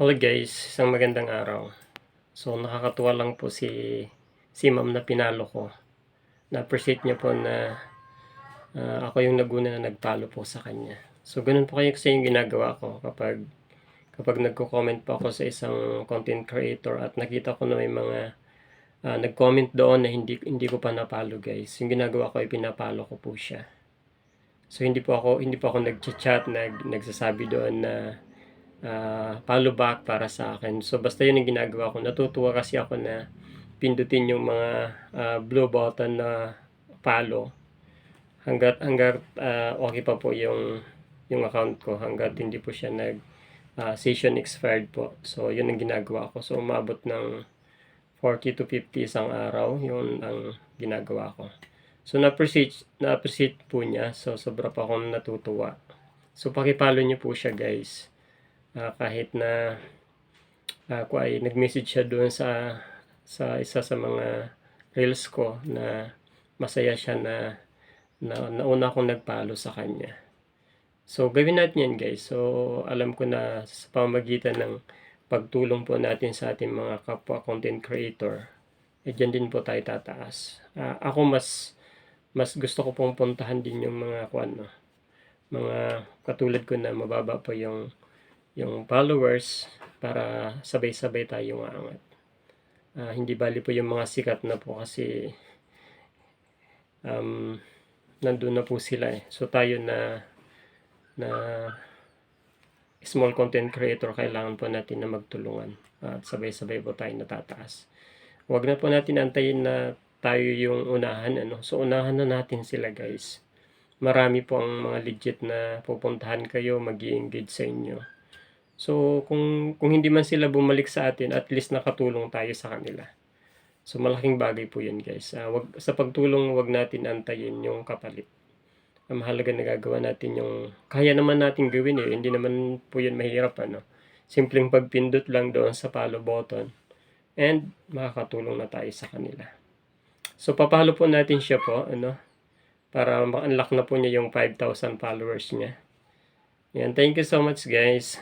Hello guys, isang magandang araw. So nakakatuwa lang po si si Ma'am na pinalo ko. Na-appreciate niya po na ah, ako yung naguna na nagpalo po sa kanya. So ganun po kayo kasi yung ginagawa ko kapag kapag nagko-comment po ako sa isang content creator at nakita ko na may mga ah, nag-comment doon na hindi hindi ko pa napalo guys. Yung ginagawa ko ay pinapalo ko po siya. So hindi po ako hindi po ako nag-chat, nag nagsasabi doon na ah, follow back para sa akin. So basta yun yung ginagawa ko. Natutuwa kasi ako na pindutin yung mga ah, blue button na follow hanggat hanggat ah, okay pa po yung yung account ko hanggat hindi po siya nag ah, session expired po. So yun ang ginagawa ko. So umabot ng 40 to 50 isang araw yun ang ginagawa ko. So na-appreciate na-appreciate po niya. So sobra pa akong natutuwa. So pakipalo niyo po siya guys. Ah, kahit na ako ay nag-message siya doon sa sa isa sa mga reels ko na masaya siya na na nauna akong nagpalo sa kanya. So gawin natin yan guys. So alam ko na sa pamamagitan ng pagtulong po natin sa ating mga kapwa content creator, eh dyan din po tayo tataas. Ah, ako mas mas gusto ko pong puntahan din yung mga kwan, no? mga katulad ko na mababa po yung yung followers para sabay-sabay tayong aangat. Ah, hindi bali po yung mga sikat na po kasi um, nandun na po sila eh. So tayo na na small content creator kailangan po natin na magtulungan at sabay-sabay po tayo natataas. Huwag na po natin antayin na tayo yung unahan ano. So unahan na natin sila guys. Marami po ang mga legit na pupuntahan kayo, mag engage sa inyo. So, kung, kung hindi man sila bumalik sa atin, at least nakatulong tayo sa kanila. So, malaking bagay po yun, guys. Ah, wag, sa pagtulong, wag natin antayin yung kapalit. Ang mahalaga na gagawa natin yung kaya naman natin gawin eh. Hindi naman po yun mahirap, ano. Simpleng pagpindot lang doon sa follow button. And, makakatulong na tayo sa kanila. So, papalo po natin siya po, ano, para ma-unlock na po niya yung 5,000 followers niya. Yan, thank you so much guys.